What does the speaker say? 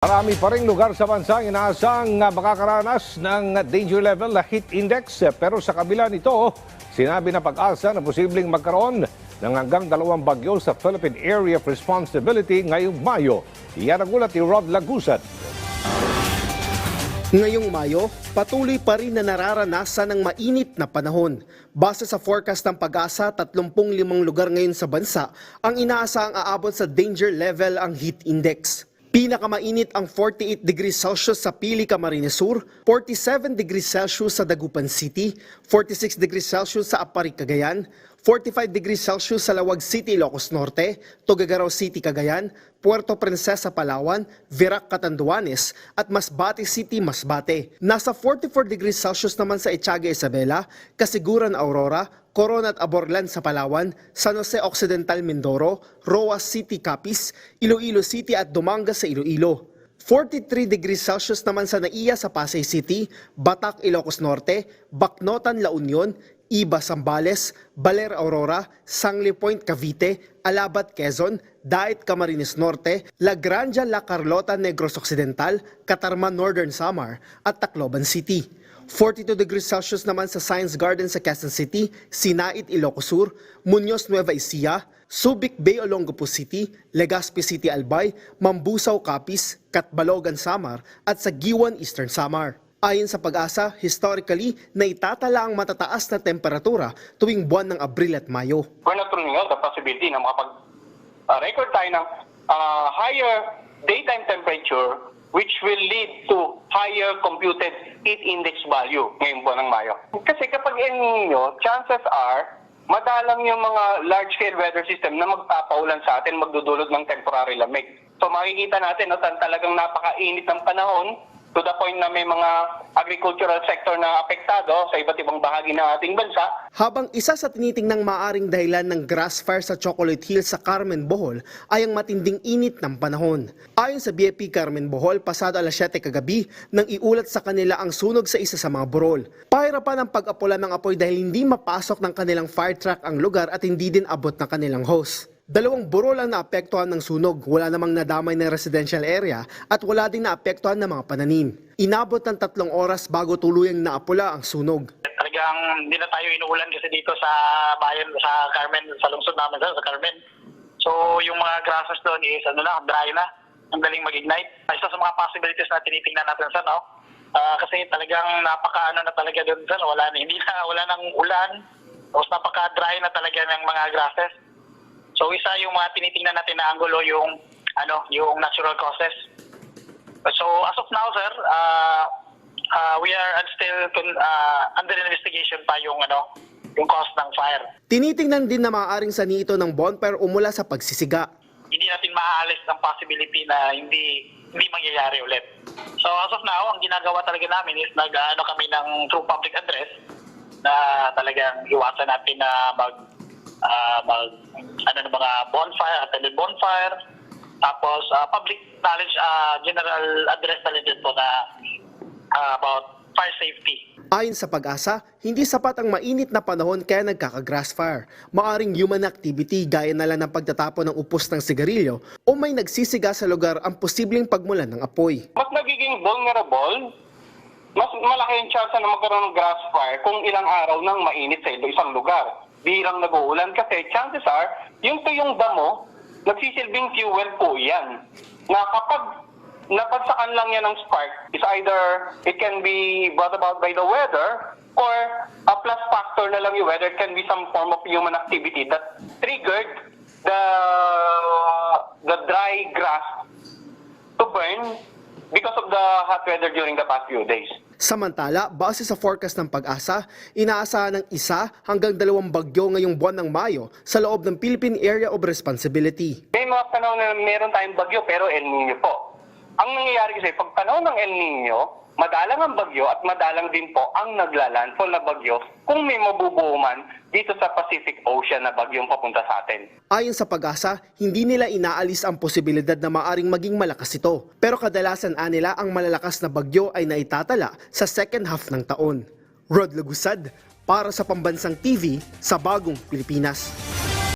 Marami pa ring lugar sa bansa ang inaasang ah, makakaranas ng danger level na heat index. Pero sa kabila nito, sinabi na pag-asa na posibleng magkaroon ng hanggang dalawang bagyo sa Philippine Area of Responsibility ngayong Mayo. Iyan ang ulat ni Rod Lagusat. Ngayong Mayo, patuloy pa rin na nararanasan ng mainit na panahon. Base sa forecast ng pag-asa, 35 lugar ngayon sa bansa ang inaasahang aabot sa danger level ang heat index. Pinakamainit ang 48 degrees Celsius sa Pili, Camarines Sur, 47 degrees Celsius sa Dagupan City, 46 degrees Celsius sa Aparig, Cagayan, 45 degrees Celsius sa Lawag City, Ilocos Norte, Tuguegarao City, Cagayan, Puerto Princesa, Palawan, Virac, Catanduanes at Masbate City, Masbate. Nasa 44 degrees Celsius naman sa Echaga, Isabela, Kasiguran, Aurora, Coronat Aborlan sa Palawan, San Jose Occidental, Mindoro, Roa City, Capiz, Iloilo City at Dumangas sa Iloilo. 43 degrees Celsius naman sa Naiya sa Pasay City, Batak, Ilocos Norte, Bacnotan, La Union, Iba, Sambales, Baler, Aurora, Sangli Point, Cavite, Alabat, Quezon, Dait, Camarines Norte, La Granja, La Carlota, Negros Occidental, Catarman, Northern Samar at Tacloban City. 42 degrees Celsius naman sa Science Garden sa Quezon City, Sinait, Ilocos Sur, Muñoz, Nueva Ecija, Subic Bay, Olongapo City, Legazpi City, Albay, Mambusaw, Capiz, Katbalogan, Samar at sa Giwan, Eastern Samar. Ayon sa pag-asa, historically, naitatala ang matataas na temperatura tuwing buwan ng Abril at Mayo. we're not ruling out the possibility na makapag-record tayo ng uh, higher daytime temperature which will lead to higher computed heat index value ngayong buwan ng Mayo. Kasi kapag El Nino, chances are madalang yung mga large-scale weather system na magpapaulan sa atin, magdudulot ng temporary lamig. So makikita natin no, talagang napakainit ng panahon to the point na may mga agricultural sector na apektado sa iba't ibang bahagi ng ating bansa. Habang isa sa tinitingnang maaring dahilan ng grass fire sa Chocolate Hill sa Carmen, Bohol ay ang matinding init ng panahon. Ayon sa BFP Carmen Bohol, pasado alas 7 kagabi nang iulat sa kanila ang sunog sa isa sa mga burol. Pahirapan ang pag-apula ng apoy dahil hindi mapasok ng kanilang fire truck ang lugar at hindi din abot ng kanilang hose. Dalawang burol ang naapektuhan ng sunog, wala namang nadamay na residential area at wala din naapektuhan ng mga pananim. Inabot ng tatlong oras bago tuluyang naapula ang sunog. talagang hindi na tayo inuulan kasi dito sa bayan sa Carmen, sa lungsod namin sa sa Carmen. So yung mga grasses doon is ano na, dry na. Ang galing mag-ignite. Isa sa mga possibilities na tinitingnan natin sa no. Ah, kasi talagang napaka ano na talaga doon sa wala na hindi na wala nang ulan. Tapos napaka-dry na talaga ng mga grasses. So isa yung mga tinitingnan natin na angulo yung ano, yung natural causes. So as of now, sir, uh, uh, we are still uh, under investigation pa yung ano, yung cause ng fire. Tinitingnan din na maaaring sani ito ng bonfire o mula sa pagsisiga. Hindi natin maaalis ng possibility na hindi hindi mangyayari ulit. So as of now, ang ginagawa talaga namin is nag-ano kami ng through public address na talagang iwasan natin na mag ah, mag ano ng mga bonfire, attended bonfire, tapos ah, public knowledge ah, general address na din po na ah, about fire safety. Ayon sa pag-asa, hindi sapat ang mainit na panahon kaya nagkaka-grass fire. Maaring human activity gaya na lang ng pagtatapon ng upos ng sigarilyo o may nagsisiga sa lugar ang posibleng pagmulan ng apoy. mas nagiging vulnerable, mas malaki yung chance na magkaroon ng grass fire kung ilang araw nang mainit sa isang lugar. Bilang nag-uulan kasi chances are, yung tuyong damo, nagsisilbing fuel po yan. Na kapag napagsakan lang yan ng spark, is either it can be brought about by the weather or a plus factor na lang yung weather. Can be some form of human activity that triggered the the dry grass to burn because of the hot weather during the past few days. Samantala, base sa forecast ng pag-asa, inaasahan ng isa hanggang dalawang bagyo ngayong buwan ng Mayo sa loob ng Philippine Area of Responsibility. May mga panahon na meron tayong bagyo pero El Nino po. Ang nangyayari kasi pag panahon ng El Nino, madalang ang bagyo at madalang din po ang naglalandfall na bagyo kung may mabubuo man dito sa Pacific Ocean na bagyong papunta sa atin. Ayon sa pag-asa, hindi nila inaalis ang posibilidad na maaring maging malakas ito. Pero kadalasan anila ang malalakas na bagyo ay naitatala sa second half ng taon. Rod Lagusad, para sa Pambansang TV sa Bagong Pilipinas.